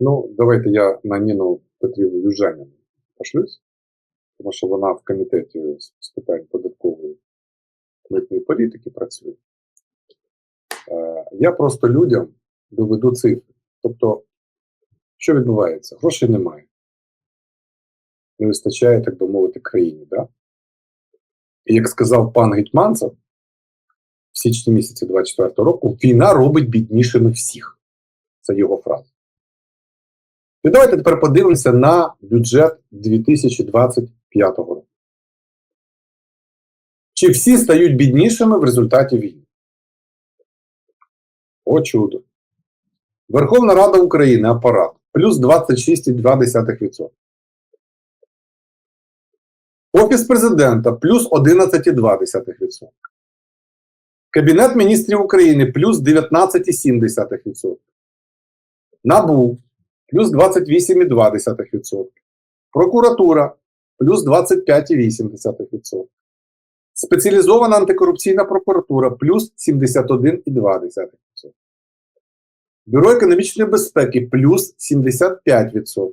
Ну, давайте я на Ніну Петрівну Южаніну пошлюсь, тому що вона в комітеті з, питань податкової митної політики працює. Е, я просто людям доведу цифри. Тобто, що відбувається? Грошей немає. Не вистачає, так би мовити, країні. Да? І як сказав пан Гетьманцев в січні місяці 24 року, війна робить біднішими всіх. Це його фраза. І давайте тепер подивимося на бюджет 2025 року. Чи всі стають біднішими в результаті війни? О, чудо. Верховна Рада України, апарат, плюс 26,2%. Офіс президента плюс 11,2%. Кабінет міністрів України плюс 19,7%. НАБУ плюс 28,2%. Прокуратура плюс 25,8%. Спеціалізована антикорупційна прокуратура плюс 71,2%. Бюро економічної безпеки плюс 75%.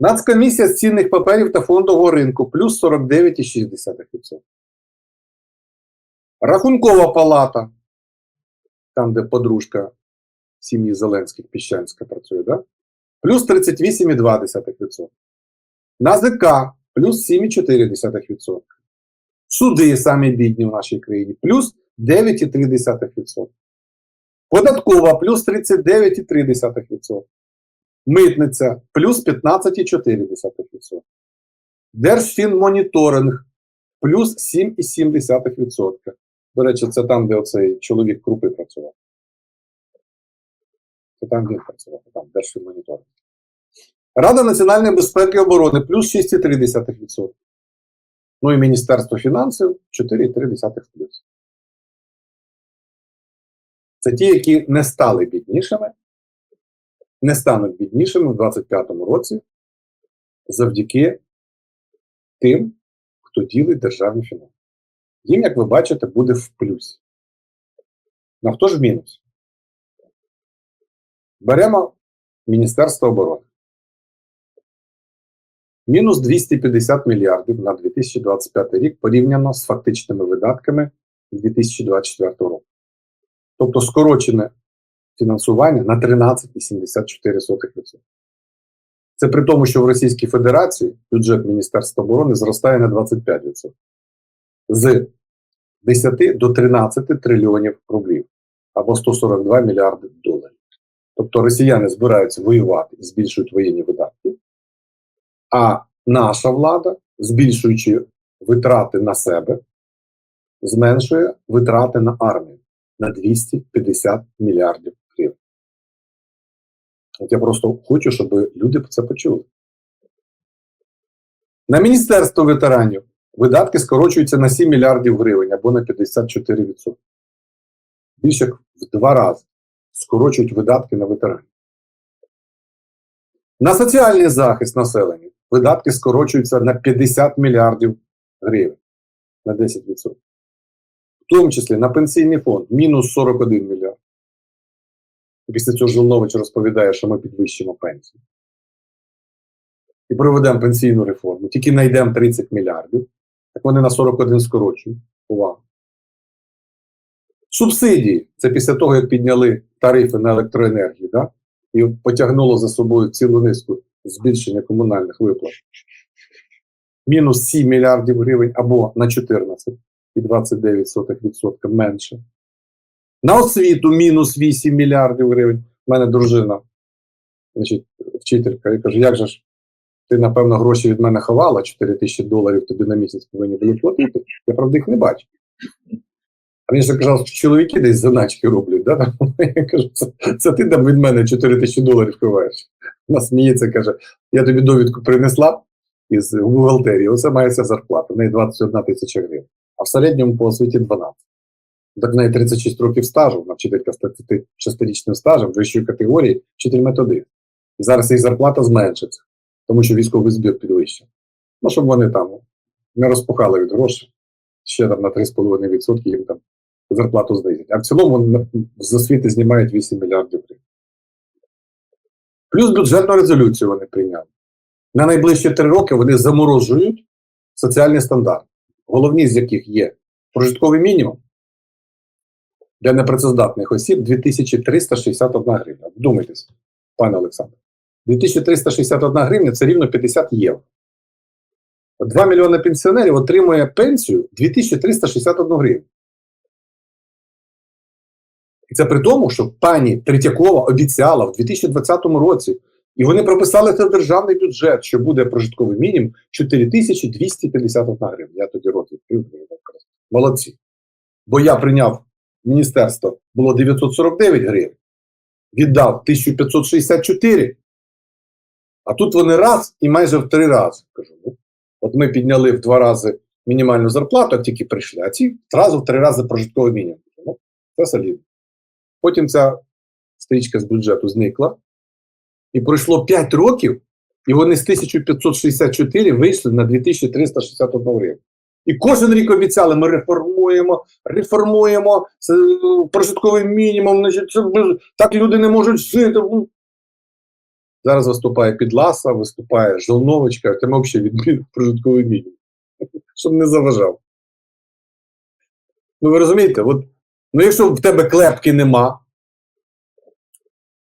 Нацкомісія з цінних паперів та фондового ринку плюс 49,6%. Рахункова палата, там, де подружка сім'ї Зеленських Піщанська працює, да? плюс 38,2%. НАЗК плюс 7,4%. Суди самі бідні в нашій країні, плюс 9,3%. Податкова плюс 39,3%. Митниця плюс 15,4%. Держфінмоніторинг плюс 7,7%. До речі, це там, де оцей чоловік крупи працював. Він працював, там Держфінмоніторинг. Рада національної безпеки і оборони плюс 6,3%. Ну і Міністерство фінансів 4,3 плюс. Це ті, які не стали біднішими, не стануть біднішими в 2025 році завдяки тим, хто ділить державні фінанси. Їм, як ви бачите, буде в плюсі. Ну хто ж в мінус? Беремо Міністерство оборони. Мінус 250 мільярдів на 2025 рік порівняно з фактичними видатками 2024 року. Тобто скорочене фінансування на 13,74%. Це при тому, що в Російській Федерації бюджет Міністерства оборони зростає на 25%. З 10 до 13 трильйонів рублів або 142 мільярди. Тобто росіяни збираються воювати і збільшують воєнні видатки, а наша влада, збільшуючи витрати на себе, зменшує витрати на армію на 250 мільярдів гривень. От я просто хочу, щоб люди це почули. На Міністерство ветеранів видатки скорочуються на 7 мільярдів гривень або на 54%. Більше як в два рази скорочують видатки на ветеранів. На соціальний захист населення видатки скорочуються на 50 мільярдів гривень на 10%. В тому числі на пенсійний фонд мінус 41 мільярд. Після цього Жилнович розповідає, що ми підвищимо пенсію. І проведемо пенсійну реформу. Тільки знайдемо 30 мільярдів. Так вони на 41 скорочують. Увага. Субсидії це після того, як підняли тарифи на електроенергію, да? і потягнуло за собою цілу низку збільшення комунальних виплат. Мінус 7 мільярдів гривень або на 14,29% менше. На освіту мінус 8 мільярдів гривень. У мене дружина, значить, вчителька, і каже, як же ж ти, напевно, гроші від мене ховала, 4 тисячі доларів тобі на місяць повинні були платити. Я правда їх не бачу. А він же казав, що чоловіки десь заначки роблять. Да? Я кажу, це, ти там від мене 4 тисячі доларів ховаєш. Вона сміється, каже, я тобі довідку принесла із бухгалтерії, оце має ця зарплата, в неї 21 тисяча гривень, а в середньому по освіті 12. Так в неї 36 років стажу, вона вчителька з 36-річним стажем вищої категорії, вчитель методист. І зараз їх зарплата зменшиться, тому що військовий збір підвищив. Ну, щоб вони там не розпухали від грошей, ще там на 3,5% їм там зарплату знизять. А в цілому з освіти знімають 8 мільярдів гривень. Плюс бюджетну резолюцію вони прийняли. На найближчі три роки вони заморожують соціальні стандарти, головні з яких є прожитковий мінімум для непрацездатних осіб 2361 гривня. Вдумайтесь, пане Олександр. 2361 гривня це рівно 50 євро. 2 мільйони пенсіонерів отримує пенсію 2361 гривню. І це при тому, що пані Третьякова обіцяла в 2020 році, і вони прописали це в державний бюджет, що буде прожитковий мінімум 4251 гривня. Я тоді рот. Молодці. Бо я прийняв міністерство, було 949 гривень, віддав 1564, а тут вони раз і майже в три рази. Кажу, ну, от ми підняли в два рази мінімальну зарплату, як тільки прийшли, а ці зразу в три рази прожитковий мінімум. Ну, це солідно. Потім ця стрічка з бюджету зникла, і пройшло 5 років, і вони з 1564 вийшли на 2361 гривень. І кожен рік обіцяли, ми реформуємо, реформуємо е, прожитковий мінімум, значить, так люди не можуть жити. Ну, Зараз виступає Підласа, виступає Жолнович, каже, «Та ми взагалі відмінимо прожитковий мінімум, щоб не заважав. Ну ви розумієте, от, ну якщо в тебе клепки нема,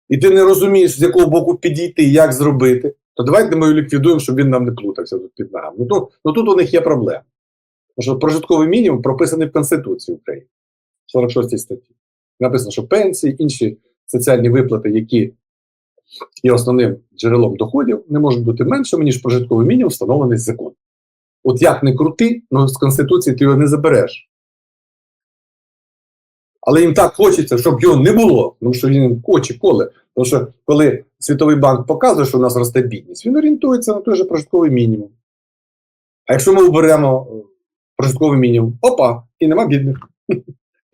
і ти не розумієш, з якого боку підійти, як зробити, то давайте ми його ліквідуємо, щоб він нам не плутався тут під ногами. Ну, ну тут у них є проблема. Тому що прожитковий мінімум прописаний в Конституції України, в 46 статті. Написано, що пенсії, інші соціальні виплати, які є основним джерелом доходів, не можуть бути меншими, ніж прожитковий мінімум, встановлений законом. От як не крути, ну з Конституції ти його не забереш. Але їм так хочеться, щоб його не було, тому що він очі коле. Тому що коли Світовий банк показує, що у нас росте бідність, він орієнтується на той же прожитковий мінімум. А якщо ми оберемо е, прожитковий мінімум, опа, і нема бідних.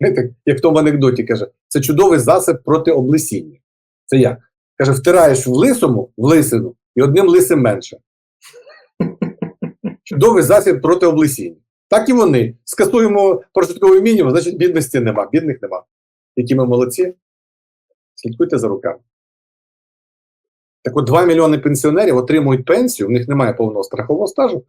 Як в тому анекдоті каже, це чудовий засіб проти облесіння. Це як? Каже, втираєш в лисому в лисину і одним лисим менше. Чудовий засіб проти облесіння. Так і вони. Скасуємо прожитковий мінімум, значить бідності нема, бідних нема. Які ми молодці. Слідкуйте за руками. Так от 2 мільйони пенсіонерів отримують пенсію, в них немає повного страхового стажу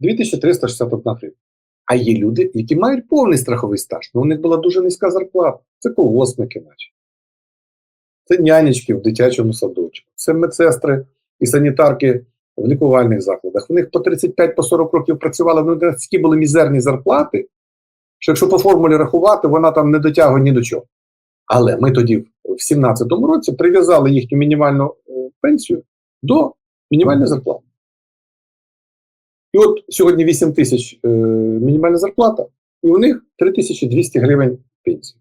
2361 гривня. А є люди, які мають повний страховий стаж, але у них була дуже низька зарплата. Це колгоспники, наче. Це нянечки в дитячому садочку, це медсестри і санітарки в лікувальних закладах. У них по 35-40 по 40 років працювали, ну такі були мізерні зарплати, що якщо по формулі рахувати, вона там не дотягує ні до чого. Але ми тоді в 2017 році прив'язали їхню мінімальну е, пенсію до мінімальної зарплати. І от сьогодні 8 тисяч е, мінімальна зарплата, і у них 3200 гривень пенсії.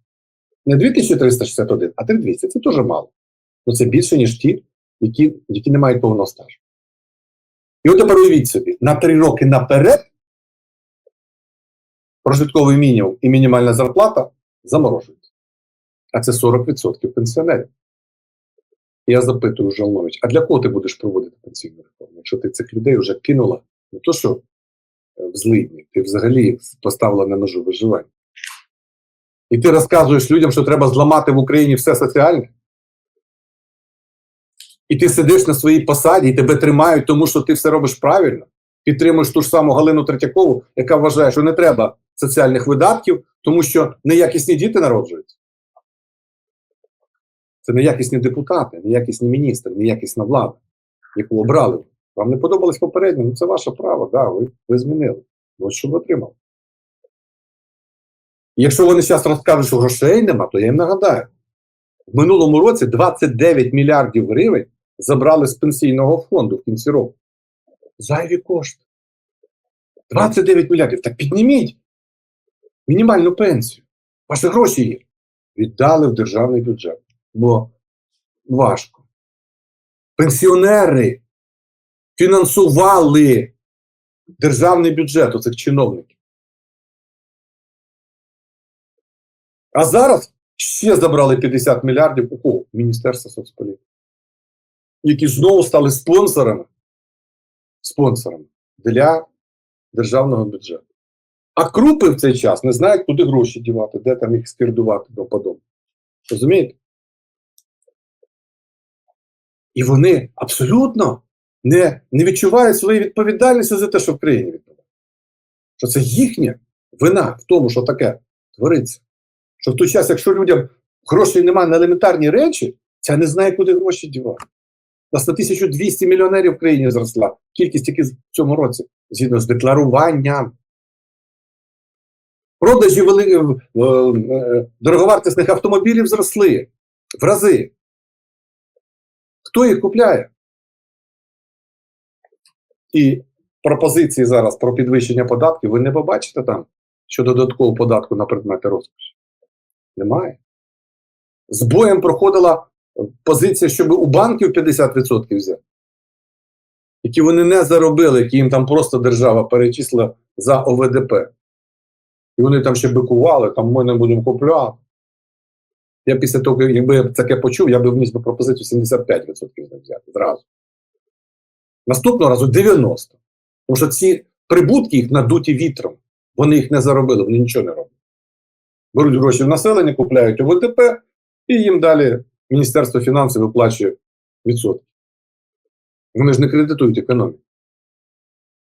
Не 2361, а 3200. Це теж мало. Ну це більше, ніж ті, які, які не мають повного стажу. І от тепер уявіть собі, на 3 роки наперед прожитковий мінімум і мінімальна зарплата заморожуються. А це 40% пенсіонерів. Я запитую Жолнович, а для кого ти будеш проводити пенсійну реформу, якщо ти цих людей вже кинула не то, що е, в злидні, ти взагалі їх поставила на межу виживання. І ти розказуєш людям, що треба зламати в Україні все соціальне. І ти сидиш на своїй посаді, і тебе тримають, тому що ти все робиш правильно. Підтримуєш ту ж саму Галину Третьякову, яка вважає, що не треба соціальних видатків, тому що неякісні діти народжуються. Це неякісні депутати, неякісні міністри, неякісна влада, яку обрали. Вам не подобалось попередньо, ну це ваше право, да, ви, ви змінили. Ну, що ви отримали. Якщо вони зараз розкажуть, що грошей нема, то я їм нагадаю. В минулому році 29 мільярдів гривень забрали з пенсійного фонду в кінці року. Зайві кошти. 29 мільярдів. Так підніміть мінімальну пенсію. Ваші гроші є. Віддали в державний бюджет. Бо важко. Пенсіонери фінансували державний бюджет у цих чиновників. А зараз ще забрали 50 мільярдів у кого? Міністерства соцполітики, які знову стали спонсорами, спонсорами для державного бюджету. А крупи в цей час не знають, куди гроші дівати, де там їх скердувати до подобного. Розумієте? І вони абсолютно не, не відчувають своєї відповідальності за те, що в країні відбувається. Що це їхня вина в тому, що таке твориться. Що в той час, якщо людям грошей немає на елементарні речі, ця не знає, куди гроші дівати. Нас на 1200 мільйонерів в країні зросла. Кількість тільки в цьому році, згідно з декларуванням. Продажі вели... е, е, дороговартісних автомобілів зросли в рази. Хто їх купляє? І пропозиції зараз про підвищення податків ви не побачите там щодо додаткового податку на предмети розкоші. Немає. З боєм проходила позиція, щоб у банків 50% взяти, які вони не заробили, які їм там просто держава перечислила за ОВДП. І вони там ще бикували, там ми не будемо купляти. Я після того, якби я таке почув, я би вніс би пропозицію 75% з них взяти зразу. Наступного разу 90%. Тому що ці прибутки їх надуті вітром. Вони їх не заробили, вони нічого не роблять. Беруть гроші в населення, купляють ОВДП, і їм далі Міністерство фінансів виплачує відсотки. Вони ж не кредитують економіку.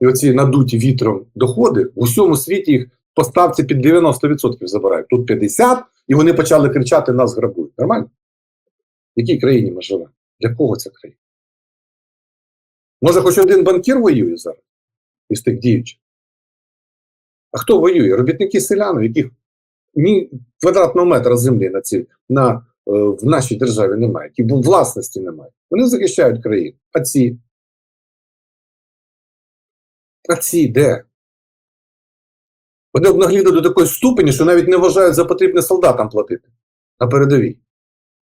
І оці надуті вітром доходи в усьому світі їх по ставці під 90% забирають. Тут 50%, і вони почали кричати: нас грабують. Нормально? В якій країні ми живемо? Для кого ця країна? Може, хоч один банкір воює зараз із тих діючих? А хто воює? Робітники селяни, яких ні квадратного метра землі на ці, на, в нашій державі немає, які власності немає. Вони захищають країну. А ці? А ці де? Вони обнагліли до такої ступені, що навіть не вважають за потрібне солдатам платити на передовій.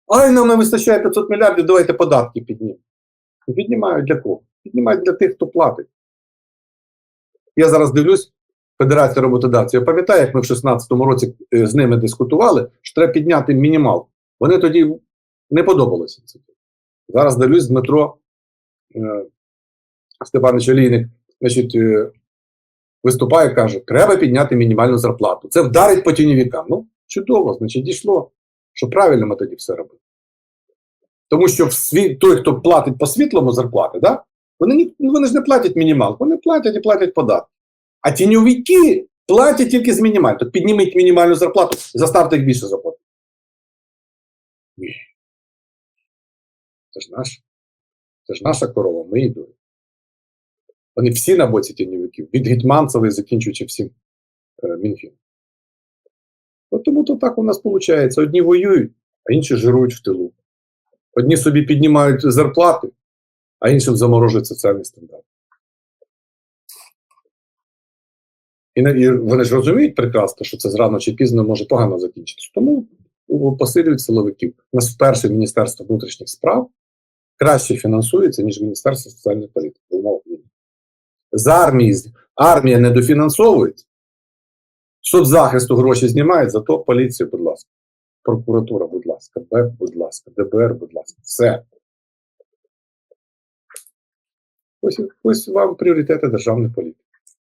Ай, нам не вистачає 500 мільярдів, давайте податки піднімемо. Піднімають для кого? Піднімають для тих, хто платить. Я зараз дивлюсь, Федерація роботодавців. Я пам'ятаю, як ми в 2016 році е, з ними дискутували, що треба підняти мінімал. Вони тоді не подобалося це. Зараз дивлюсь, Дмитро е, Степанович Олійник, значить, е, виступає і каже, треба підняти мінімальну зарплату. Це вдарить по тіньовікам. Ну, чудово, значить, дійшло, що правильно ми тоді все робимо. Тому що в світ, той, хто платить по світлому зарплати, да, вони, ну, вони ж не платять мінімалку, вони платять і платять податки. А тіньовики платять тільки з мінімальної. То підніміть мінімальну зарплату, заставте їх більше заплатити. Ні. Це ж наш. Це ж наша корова, ми її. Вони всі на боці тіньовиків, від Гетьманцева і закінчуючи всім е, Мінфіном. От тому то так у нас виходить. Одні воюють, а інші жирують в тилу. Одні собі піднімають зарплати, а іншим заморожують соціальні стандарти. І, і вони ж розуміють прекрасно, що це рано чи пізно може погано закінчитися. Тому посилюють силовиків. У нас вперше Міністерство внутрішніх справ краще фінансується, ніж Міністерство соціальної політики. З армії армія не дофінансовується. Соцзахисту гроші знімають, зато поліція, будь ласка. Прокуратура, будь ласка, БЕП, будь ласка, ДБР, будь ласка. Все. Ось, ось вам пріоритети державної політики.